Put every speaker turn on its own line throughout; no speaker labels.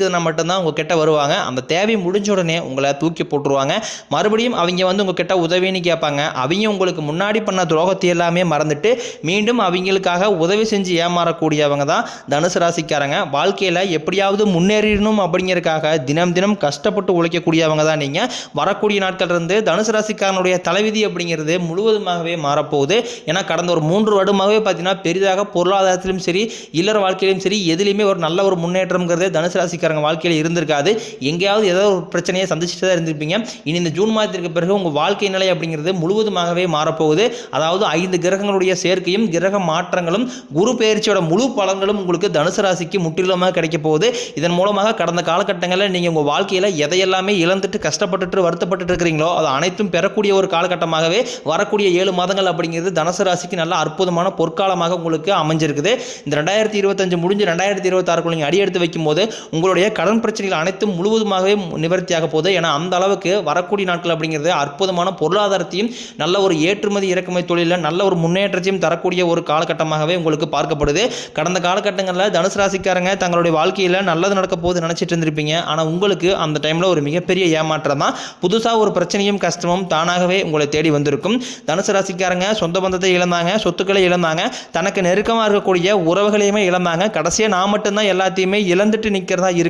இருக்குதுன்னா மட்டும்தான் உங்கள் கிட்ட வருவாங்க. அந்த தேவை முடிஞ்ச உடனே உங்களை தூக்கி போட்டுருவாங்க. மறுபடியும் அவங்க வந்து உங்கள் கிட்ட உதவின்னு கேட்பாங்க. அவங்க உங்களுக்கு முன்னாடி பண்ண துரோகத்தை எல்லாமே மறந்துட்டு மீண்டும் அவங்களுக்காக உதவி செஞ்சு ஏமாறக்கூடியவங்க தான் தனுசு ராசிக்காரங்க. வாழ்க்கையில் எப்படியாவது முன்னேறிடணும் அப்படிங்கிறதுக்காக தினம் தினம் கஷ்டப்பட்டு உழைக்கக்கூடியவங்க தான் நீங்கள் வரக்கூடிய நாட்கள் இருந்து தனுசு ராசிக்காரனுடைய தலைவிதி அப்படிங்கிறது முழுவதுமாகவே மாறப்போகுது. ஏன்னா கடந்த ஒரு மூன்று வருடமாகவே பார்த்தீங்கன்னா பெரிதாக பொருளாதாரத்திலும் சரி இல்லற வாழ்க்கையிலும் சரி எதுலேயுமே ஒரு நல்ல ஒரு முன்னேற்றம்ங்கிறது தனுசு ராசிக்காரங்க வாழ்க்கையில் இருந்திருக்காது. எங்கேயாவது ஏதோ ஒரு பிரச்சனையை சந்திச்சுட்டு தான் இருந்திருப்பீங்க. இனி இந்த ஜூன் மாதத்திற்கு பிறகு உங்கள் வாழ்க்கை நிலை அப்படிங்கிறது முழுவதுமாகவே மாறப்போகுது. அதாவது ஐந்து கிரகங்களுடைய சேர்க்கையும் கிரக மாற்றங்களும் குரு பெயர்ச்சியோட முழு பலன்களும் உங்களுக்கு தனுசு ராசிக்கு முற்றிலுமாக கிடைக்க போகுது. இதன் மூலமாக கடந்த காலகட்டங்களில் நீங்கள் உங்கள் வாழ்க்கையில் எதையெல்லாமே இழந்துட்டு கஷ்டப்பட்டுட்டு வருத்தப்பட்டு இருக்கிறீங்களோ அது அனைத்தும் பெறக்கூடிய ஒரு காலகட்டமாகவே வரக்கூடிய ஏழு மாதங்கள் அப்படிங்கிறது தனுசு ராசிக்கு நல்ல அற்புதமான பொற்காலமாக உங்களுக்கு அமைஞ்சிருக்குது. இந்த ரெண்டாயிரத்தி இருபத்தஞ்சு முடிஞ்சு ரெண்டாயிரத்தி இருபத்தாறுக்குள்ள நீங்கள் அடியெடுத்து வைக்கும்போது உங்களுடைய கடன் பிரச்சனைகள் அனைத்தும் முழுவதுமாகவே நிவர்த்தியாக போகுது. ஏன்னா அந்த அளவுக்கு வரக்கூடிய நாட்கள் அப்படிங்கிறது அற்புதமான பொருளாதாரத்தையும் நல்ல ஒரு ஏற்றுமதி இறக்குமதி தொழிலில் நல்ல ஒரு முன்னேற்றத்தையும் தரக்கூடிய ஒரு காலகட்டமாகவே உங்களுக்கு பார்க்கப்படுது. கடந்த காலகட்டங்களில் தனுசு ராசிக்காரங்க தங்களுடைய வாழ்க்கையில் நல்லது நடக்க போகுது நினச்சிட்டு இருந்திருப்பீங்க. ஆனால் உங்களுக்கு அந்த டைமில் ஒரு மிகப்பெரிய ஏமாற்றம் தான். புதுசாக ஒரு பிரச்சனையும் கஷ்டமும் தானாகவே உங்களை தேடி வந்திருக்கும். தனுசு ராசிக்காரங்க சொந்த பந்தத்தை இழந்தாங்க சொத்துக்களை இழந்தாங்க தனக்கு நெருக்கமாக இருக்கக்கூடிய உறவுகளையுமே இழந்தாங்க. கடைசியாக நான் மட்டும்தான் எல்லாத்தையுமே இழந்துட்டு நிற்கிறதா இருக்கு.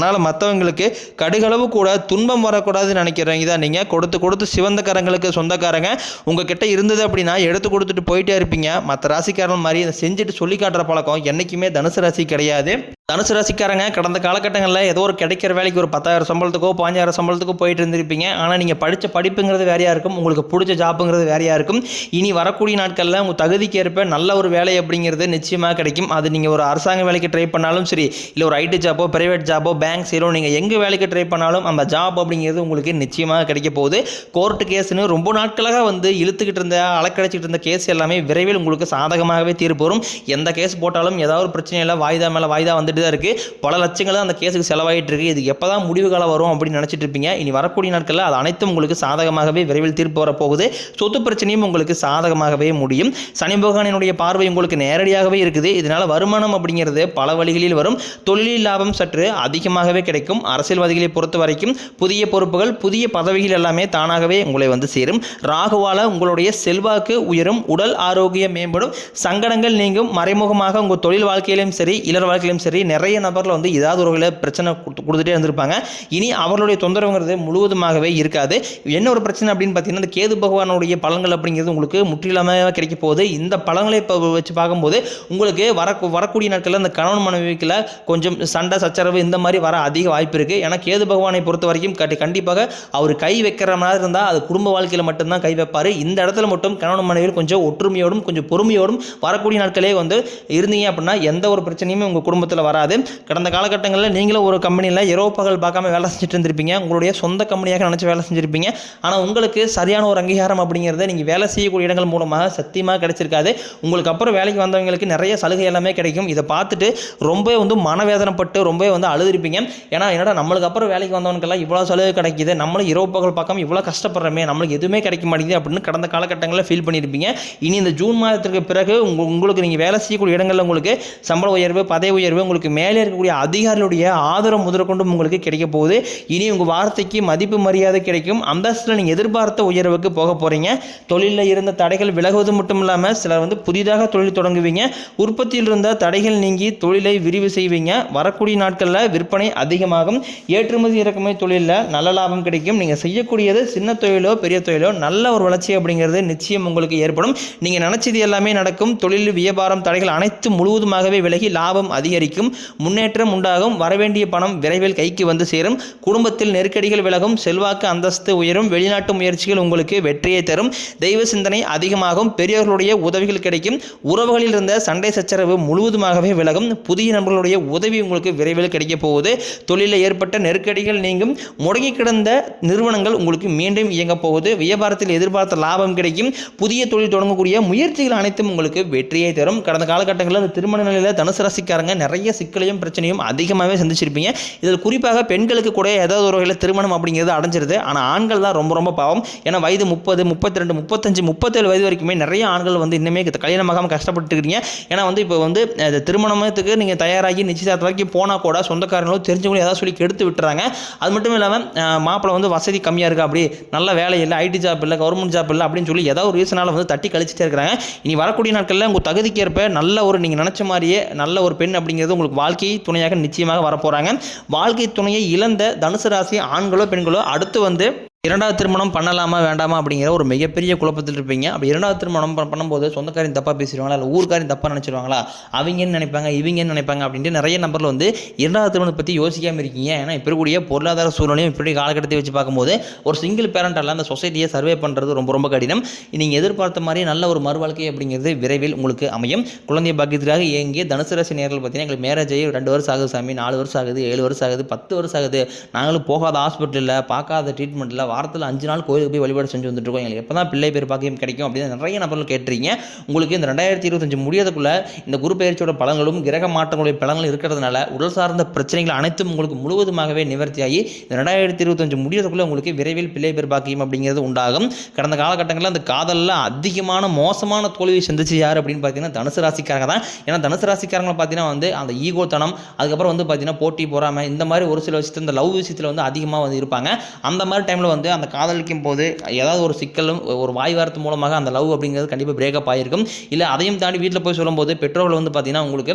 அதனால் மற்றவங்களுக்கு கடுகளவு கூட துன்பம் வரக்கூடாதுன்னு நினைக்கிறவங்க தான் நீங்கள் கொடுத்து கொடுத்து சிவந்த கரங்களுக்கு சொந்தக்காரங்க உங்ககிட்ட இருந்தது அப்படின்னா எடுத்து கொடுத்துட்டு போயிட்டே இருப்பீங்க. மற்ற ராசிக்காரன் மாதிரி இதை செஞ்சுட்டு சொல்லி காட்டுற பழக்கம் என்றைக்குமே தனுசு ராசி கிடையாது. தனுசு ரசிக்காரங்க கடந்த காலகட்டங்களில் ஏதோ ஒரு கிடைக்கிற வேலைக்கு ஒரு பத்தாயிரம் சம்பளத்துக்கோ பாஞ்சாயிரம் சம்பளத்துக்கோ போயிட்டு இருந்திருப்பீங்க ஆனால் நீங்கள் படித்த படிப்புங்கிறது வேறையாக இருக்கும். உங்களுக்கு பிடிச்ச ஜாப்புங்கிறது வேறையாக இருக்கும். இனி வரக்கூடிய நாட்களில் உங்கள் தகுதிக்கு ஏற்ப நல்ல ஒரு வேலை அப்படிங்கிறது நிச்சயமாக கிடைக்கும். அது நீங்கள் ஒரு அரசாங்க வேலைக்கு ட்ரை பண்ணாலும் சரி இல்லை ஒரு ஐடி ஜாப்போ பிரைவேட் ஜாப்போ பேங்க் சீரோ நீங்கள் எங்கே வேலைக்கு ட்ரை பண்ணாலும் அந்த ஜாப் அப்படிங்கிறது உங்களுக்கு நிச்சயமாக கிடைக்க போகுது. கோர்ட்டு கேஸ்னு ரொம்ப நாட்களாக வந்து இழுத்துக்கிட்டு இருந்த அலக்கடைச்சிட்டு இருந்த கேஸ் எல்லாமே விரைவில் உங்களுக்கு சாதகமாகவே தீர்ப்பு வரும். எந்த கேஸ் போட்டாலும் ஏதாவது ஒரு பிரச்சனையில் வாய்தா மேலே வாய்தா வந்துட்டு தான் இருக்குது பல லட்சங்கள் தான் அந்த கேஸுக்கு செலவாகிட்டு இருக்கு. இது எப்போ தான் முடிவு காலம் வரும் அப்படின்னு நினச்சிட்டு இருப்பீங்க. இனி வரக்கூடிய நாட்களில் அது அனைத்தும் உங்களுக்கு சாதகமாகவே விரைவில் தீர்ப்பு வரப்போகுது. சொத்து பிரச்சனையும் உங்களுக்கு சாதகமாகவே முடியும். சனி பகவானினுடைய பார்வை உங்களுக்கு நேரடியாகவே இருக்குது. இதனால் வருமானம் அப்படிங்கிறது பல வழிகளில் வரும். தொழில் லாபம் சற்று அதிகமாகவே கிடைக்கும். அரசியல்வாதிகளை பொறுத்த வரைக்கும் புதிய பொறுப்புகள் புதிய பதவிகள் எல்லாமே தானாகவே உங்களை வந்து சேரும். ராகுவால உங்களுடைய செல்வாக்கு உயரும். உடல் ஆரோக்கியம் மேம்படும். சங்கடங்கள் நீங்கும். மறைமுகமாக உங்கள் தொழில் வாழ்க்கையிலும் சரி இளர் வாழ்க்கையிலும் சரி நிறைய நபரில் வந்து ஏதாவது ஒரு வகையில் பிரச்சனை கொடுத்து- கொடுத்துட்டே இருந்திருப்பாங்க. இனி அவர்களுடைய தொந்தரவுங்கிறது முழுவதுமாகவே இருக்காது. என்ன ஒரு பிரச்சனை அப்படின்னு பார்த்தீங்கன்னா இந்த கேது பகவானுடைய பலன்கள் அப்படிங்கிறது உங்களுக்கு முற்றிலுமாக கிடைக்க போகுது. இந்த பலன்களை இப்போ வச்சு பார்க்கும்போது உங்களுக்கு வர வரக்கூடிய நாட்களில் இந்த கணவன் மனைவிக்குள்ள கொஞ்சம் சண்டை சச்சரவு இந்த மாதிரி வர அதிக வாய்ப்பு இருக்குது ஏன்னா கேது பகவானை பொறுத்த வரைக்கும் கட்டி கண்டிப்பாக அவர் கை வைக்கிற மாதிரி இருந்தால் அது குடும்ப வாழ்க்கையில் மட்டும்தான் கை வைப்பார். இந்த இடத்துல மட்டும் கணவன் மனைவியில் கொஞ்சம் ஒற்றுமையோடும் கொஞ்சம் பொறுமையோடும் வரக்கூடிய நாட்களே வந்து இருந்தீங்க அப்படின்னா எந்த ஒரு பிரச்சனையுமே உங்கள் குடும்பத்தில் வர வராது. கடந்த காலகட்டங்களில் நீங்களும் ஒரு கம்பெனியில் இரவு பகல் பார்க்காம வேலை செஞ்சுட்டு இருந்திருப்பீங்க. உங்களுடைய சொந்த கம்பெனியாக நினச்சி வேலை செஞ்சுருப்பீங்க. ஆனால் உங்களுக்கு சரியான ஒரு அங்கீகாரம் அப்படிங்கிறத நீங்கள் வேலை செய்யக்கூடிய இடங்கள் மூலமாக சத்தியமாக கிடைச்சிருக்காது. உங்களுக்கு அப்புறம் வேலைக்கு வந்தவங்களுக்கு நிறைய சலுகை எல்லாமே கிடைக்கும். இதை பார்த்துட்டு ரொம்ப வந்து மனவேதனைப்பட்டு ரொம்ப வந்து அழுதுருப்பீங்க. ஏன்னா என்னடா நம்மளுக்கு அப்புறம் வேலைக்கு வந்தவனுக்கெல்லாம் இவ்வளோ சலுகை கிடைக்குது. நம்மளும் இரவு பகல் பார்க்காம இவ்வளோ கஷ்டப்படுறோமே நம்மளுக்கு எதுவுமே கிடைக்க மாட்டேங்குது அப்படின்னு கடந்த காலகட்டங்களில் ஃபீல் பண்ணியிருப்பீங்க இனி இந்த ஜூன் மாதத்திற்கு பிறகு உங்களுக்கு நீங்கள் வேலை செய்யக்கூடிய இடங்களில் உங்களுக்கு சம்பள உயர்வு பதவி உயர்வு உங்களுக்கு மேலே இருக்கக்கூடிய அதிகாரிகளுடைய ஆதரவு முதற்கொண்டும் உங்களுக்கு கிடைக்க போகுது. இனி உங்கள் வார்த்தைக்கு மதிப்பு மரியாதை கிடைக்கும். அந்தஸ்தில் நீங்கள் எதிர்பார்த்த உயர்வுக்கு போக போகிறீங்க தொழிலில் இருந்த தடைகள் விலகுவது மட்டும் இல்லாமல் சிலர் வந்து புதிதாக தொழில் தொடங்குவீங்க. உற்பத்தியில் இருந்த தடைகள் நீங்கி தொழிலை விரிவு செய்வீங்க. வரக்கூடிய நாட்களில் விற்பனை அதிகமாகும். ஏற்றுமதி இறக்குமதி தொழிலில் நல்ல லாபம் கிடைக்கும். நீங்கள் செய்யக்கூடியது சின்ன தொழிலோ பெரிய தொழிலோ நல்ல ஒரு வளர்ச்சி அப்படிங்கிறது நிச்சயம் உங்களுக்கு ஏற்படும். நீங்கள் நினச்சது எல்லாமே நடக்கும். தொழில் வியாபாரம் தடைகள் அனைத்து முழுவதுமாகவே விலகி லாபம் அதிகரிக்கும். முன்னேற்றம் உண்டாகும். வரவேண்டிய பணம் விரைவில் கைக்கு வந்து சேரும். குடும்பத்தில் நெருக்கடிகள் விலகும். செல்வாக்கு அந்தஸ்து உயரும். வெளிநாட்டு முயற்சிகள் உங்களுக்கு வெற்றியை தரும். தெய்வ சிந்தனை அதிகமாகும். பெரியவர்களுடைய உதவிகள் கிடைக்கும். உறவுகளில் இருந்த சண்டை சச்சரவு முழுவதுமாகவே விலகும். புதிய நண்பர்களுடைய உதவி உங்களுக்கு விரைவில் கிடைக்க போகுது. தொழிலில் ஏற்பட்ட நெருக்கடிகள் நீங்கும். முடங்கி கிடந்த நிறுவனங்கள் உங்களுக்கு மீண்டும் இயங்க போகுது. வியாபாரத்தில் எதிர்பார்த்த லாபம் கிடைக்கும். புதிய தொழில் தொடங்கக்கூடிய முயற்சிகள் அனைத்தும் உங்களுக்கு வெற்றியை தரும். கடந்த காலகட்டங்களில் அந்த திருமண நிலையில் தனுசு ராசிக்காரங்க நிறைய சிக்கலையும் பிரச்சனையும் அதிகமாகவே சந்திச்சிருப்பீங்க. இதில் குறிப்பாக பெண்களுக்கு கூட ஏதாவது ஒரு வகையில் திருமணம் அப்படிங்கிறது அடைஞ்சிருது. ஆனால் ஆண்கள் தான் ரொம்ப ரொம்ப பாவம். ஏன்னா வயது முப்பது முப்பத்தி ரெண்டு முப்பத்தஞ்சு முப்பத்தேழு வயது வரைக்குமே நிறைய ஆண்கள் வந்து இன்னுமே கல்யாணமாகாமல் கஷ்டப்பட்டு இருக்கிறீங்க ஏன்னா வந்து இப்போ வந்து திருமணத்துக்கு நீங்கள் தயாராகி நிச்சயதார்த்த வரைக்கும் போனால் கூட சொந்தக்காரங்களும் தெரிஞ்சவங்களும் ஏதாவது சொல்லி கெடுத்து விட்டுறாங்க. அது மட்டும் இல்லாமல் மாப்பிள்ளை வந்து வசதி கம்மியாக இருக்கா? அப்படி நல்ல வேலை இல்லை ஐடி ஜாப் இல்லை கவர்மெண்ட் ஜாப் இல்லை அப்படின்னு சொல்லி ஏதாவது ஒரு ரீசனால் வந்து தட்டி கழிச்சிட்டே இருக்கிறாங்க. இனி வரக்கூடிய நாட்களில் உங்கள் தகுதிக்கேற்ப நல்ல ஒரு நீங்கள் நினச்ச மாதிரியே நல்ல ஒரு பெண் அப்படிங்கிறது உங்களுக்கு வாழ்க்கை துணையாக நிச்சயமாக வரப்போகிறாங்க வாழ்க்கை துணையை இழந்த தனுசு ராசி ஆண்களோ பெண்களோ அடுத்து வந்து இரண்டாவது திருமணம் பண்ணலாமா வேண்டாமா அப்படிங்கிற ஒரு மிகப்பெரிய குழப்பத்தில் இருப்பீங்க. அப்படி இரண்டாவது திருமணம் பண்ணும்போது சொந்தக்காரையும் தப்பாக பேசிடுவாங்களா இல்லை ஊர்க்காரையும் தப்பாக நினச்சிருவாங்களா அவங்கன்னு நினைப்பாங்க இவங்கன்னு நினைப்பாங்க அப்படின்ட்டு நிறைய நம்பரில் வந்து இரண்டாவது திருமணத்தை பற்றி யோசிக்காமல் இருக்கீங்க. ஏன்னா இப்போ இருக்கக்கூடிய பொருளாதார சூழ்நிலையும் இப்படி காலகட்டத்தை வச்சு பார்க்கும்போது ஒரு சிங்கிள் பேரண்டால் அந்த சொசைட்டியை சர்வே பண்ணுறது ரொம்ப ரொம்ப கடினம். நீங்கள் எதிர்பார்த்த மாதிரி நல்ல ஒரு மறுவாழ்க்கை அப்படிங்கிறது விரைவில் உங்களுக்கு அமையும். குழந்தை பாக்கியத்திற்காக இயங்கிய தனுசு ராசி நேரில் பார்த்தீங்கன்னா எங்களுக்கு மேரேஜ் ஆகி ரெண்டு வருஷம் ஆகுது சாமி நாலு வருஷம் ஆகுது ஏழு வருஷம் ஆகுது பத்து வருஷம் ஆகுது. நாங்களும் போகாத ஹாஸ்பிட்டலில் பார்க்காத ட்ரீட்மெண்ட்டில் வாரத்தில் அஞ்சு நாள் கோயிலுக்கு போய் வழிபாடு செஞ்சு வந்துட்டு இருக்கோம் எங்களுக்கு எப்போ தான் பிள்ளை பேர் பாக்கியம் கிடைக்கும் அப்படின்னு நிறைய நபர்கள் கேட்டிருக்கீங்க. உங்களுக்கு இந்த ரெண்டாயிரத்தி இருபத்தஞ்சு முடியறதுக்குள்ள இந்த குரு பயிற்சியோட பழங்களும் கிரக மாற்றங்களுடைய பழங்களும் இருக்கிறதுனால உடல் சார்ந்த பிரச்சனைகள் அனைத்தும் உங்களுக்கு முழுவதுமாகவே நிவர்த்தியாகி இந்த ரெண்டாயிரத்தி இருபத்தஞ்சு முடியறதுக்குள்ள உங்களுக்கு விரைவில் பிள்ளை பேர் பாக்கியம் அப்படிங்கிறது உண்டாகும். கடந்த காலகட்டங்களில் அந்த காதலில் அதிகமான மோசமான தோல்வியை சந்திச்சு யார் அப்படின்னு பார்த்தீங்கன்னா தனுசு ராசிக்காரங்க தான். ஏன்னா தனுசு ராசிக்காரங்களை பார்த்தீங்கன்னா வந்து அந்த ஈகோ தனம் அதுக்கப்புறம் வந்து பார்த்தீங்கன்னா போட்டி பொறாமை இந்த மாதிரி ஒரு சில விஷயத்தில் இந்த லவ் விஷயத்தில் வந்து அதிகமாக வந்து இருப்பாங்க. அந்த மாதிரி டைமில் வந்து அந்த காதலிக்கும் போது ஏதாவது ஒரு சிக்கலும் ஒரு வாய் வாரத்து மூலமாக அந்த லவ் அப்படிங்கிறது கண்டிப்பாக பிரேக்கப் ஆகிருக்கும் இல்லை அதையும் தாண்டி வீட்டில் போய் சொல்லும்போது பெற்றோர்கள் வந்து பார்த்தீங்கன்னா உங்களுக்கு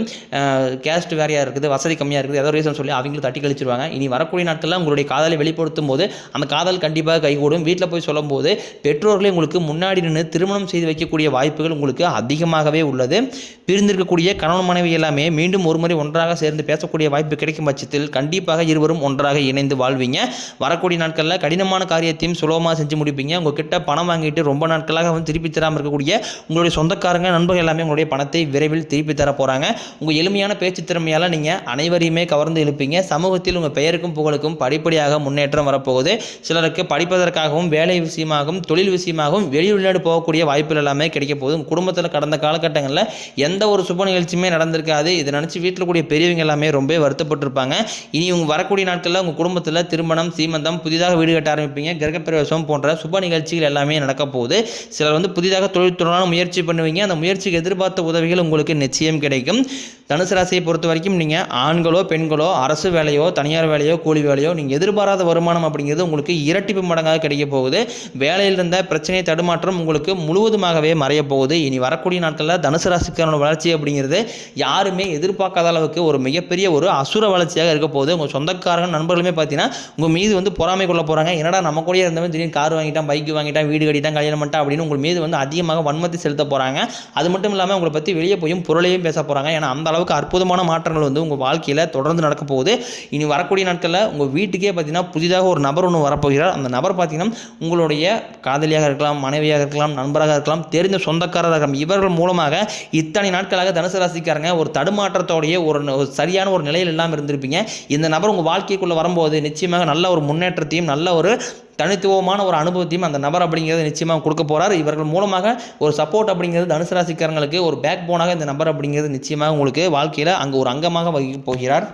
கேஸ்ட் வேறையாக இருக்குது வசதி கம்மியாக இருக்குது ஏதோ ரீசன் சொல்லி அவங்களும் தட்டி கழிச்சிருவாங்க. இனி வரக்கூடிய நாட்களில் உங்களுடைய காதலை வெளிப்படுத்தும் போது அந்த காதல் கண்டிப்பாக கைகூடும். வீட்டில் போய் சொல்லும்போது பெற்றோர்களே உங்களுக்கு முன்னாடி நின்று திருமணம் செய்து வைக்கக்கூடிய வாய்ப்புகள் உங்களுக்கு அதிகமாகவே உள்ளது. பிரிந்திருக்கக்கூடிய கணவன் மனைவி எல்லாமே மீண்டும் ஒரு முறை ஒன்றாக சேர்ந்து பேசக்கூடிய வாய்ப்பு கிடைக்கும் பட்சத்தில் கண்டிப்பாக இருவரும் ஒன்றாக இணைந்து வாழ்வீங்க. வரக்கூடிய நாட்களில் கடினமான காரியத்தையும் சுலபமாக செஞ்சு முடிப்பீங்க. உங்ககிட்ட பணம் வாங்கிட்டு ரொம்ப நாட்களாக வந்து திருப்பி தராமல் இருக்கக்கூடிய உங்களுடைய சொந்தக்காரங்க நண்பர்கள் எல்லாமே உங்களுடைய பணத்தை விரைவில் திருப்பி தர போகிறாங்க உங்கள் எளிமையான பேச்சு திறமையால் நீங்கள் அனைவரையுமே கவர்ந்து இழுப்பீங்க சமூகத்தில் உங்கள் பெயருக்கும் புகழுக்கும் படிப்படியாக முன்னேற்றம் வரப்போகுது. சிலருக்கு படிப்பதற்காகவும் வேலை விஷயமாகவும் தொழில் விஷயமாகவும் வெளி போகக்கூடிய வாய்ப்புகள் எல்லாமே கிடைக்க போகுது. உங்கள் குடும்பத்தில் கடந்த காலகட்டங்களில் எந்த ஒரு சுப நிகழ்ச்சியுமே நடந்திருக்காது. இதை நினச்சி வீட்டில் கூடிய பெரியவங்க எல்லாமே ரொம்ப வருத்தப்பட்டிருப்பாங்க. இனி உங்கள் வரக்கூடிய நாட்களில் உங்கள் குடும்பத்தில் திருமணம் சீமந்தம் புதிதாக வீடு கட்ட ஆரம்பிப்பீங்க. கிரகப்பிரவேசம் போன்ற சுப நிகழ்ச்சிகள் எல்லாமே நடக்க போகுது. சிலர் வந்து புதிதாக தொழில் தொடரான முயற்சி பண்ணுவீங்க. அந்த முயற்சிக்கு எதிர்பார்த்த உதவிகள் உங்களுக்கு நிச்சயம் கிடைக்கும். தனுசு ராசியை பொறுத்த வரைக்கும் நீங்கள் ஆண்களோ பெண்களோ அரசு வேலையோ தனியார் வேலையோ கூலி வேலையோ நீங்கள் எதிர்பாராத வருமானம் அப்படிங்கிறது உங்களுக்கு இரட்டிப்பு மடங்காக கிடைக்க போகுது. வேலையில் இருந்த பிரச்சனை தடுமாற்றம் உங்களுக்கு முழுவதுமாகவே மறைய போகுது. இனி வரக்கூடிய நாட்களில் தனுசு ராசிக்காரனோட வளர்ச்சி அப்படிங்கிறது யாருமே எதிர்பார்க்காத அளவுக்கு ஒரு மிகப்பெரிய ஒரு அசுர வளர்ச்சியாக இருக்க போகுது. உங்கள் சொந்தக்காரங்க நண்பர்களுமே பார்த்தீங்கன்னா உங்கள் மீது வந்து பொறாமை கொள்ள போகிறாங்க என்னடா நம்ம நம்ம கூடயே இருந்தவன் திடீர்னு கார் வாங்கிட்டான் பைக் வாங்கிட்டான் வீடு கட்டிட்டான் கல்யாணம் பண்ணிட்டான் அப்படின்னு உங்கள் மீது வந்து அதிகமாக வன்மத்தை செலுத்த போகிறாங்க அது மட்டும் இல்லாமல் உங்களை பற்றி வெளியே போயும் புரளையும் பேச போகிறாங்க ஏன்னா அந்த அளவுக்கு அற்புதமான மாற்றங்கள் வந்து உங்கள் வாழ்க்கையில் தொடர்ந்து நடக்க போகுது. இனி வரக்கூடிய நாட்களில் உங்கள் வீட்டுக்கே பார்த்தீங்கன்னா புதிதாக ஒரு நபர் ஒன்று வரப்போகிறார். அந்த நபர் பார்த்தீங்கன்னா உங்களுடைய காதலியாக இருக்கலாம் மனைவியாக இருக்கலாம் நண்பராக இருக்கலாம் தெரிந்த சொந்தக்காரராக இருக்கலாம். இவர்கள் மூலமாக இத்தனை நாட்களாக தனுசு ராசிக்காரங்க ஒரு தடுமாற்றத்தோடைய ஒரு ஒரு சரியான ஒரு நிலையில் இல்லாமல் இருந்திருப்பீங்க. இந்த நபர் உங்கள் வாழ்க்கைக்குள்ளே வரும்போது நிச்சயமாக நல்ல ஒரு முன்னேற்றத்தையும் நல்ல ஒரு தனித்துவமான ஒரு அனுபவத்தையும் அந்த நபர் அப்படிங்கிறது நிச்சயமாக கொடுக்க போகிறார் இவர்கள் மூலமாக ஒரு சப்போர்ட் அப்படிங்கிறது தனுசு ராசிக்காரங்களுக்கு ஒரு பேக் போனாக இந்த நபர் அப்படிங்கிறது நிச்சயமாக உங்களுக்கு வாழ்க்கையில் அங்கே ஒரு அங்கமாக வகிக்க போகிறார்.